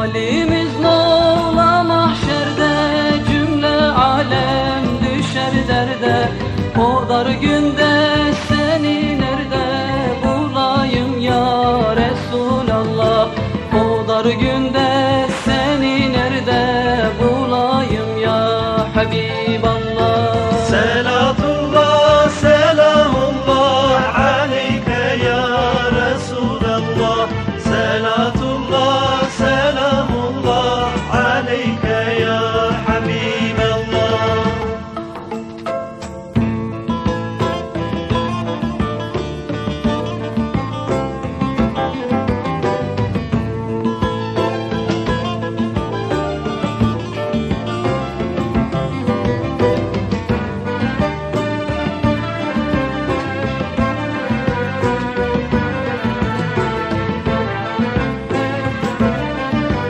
Halimiz nola mahşerde cümle alem düşer derde. O dar günde seni nerede bulayım ya Resulallah? O dar günde seni nerede bulayım ya Habiballah? Selatullah selamullah aleyke ya Resulallah.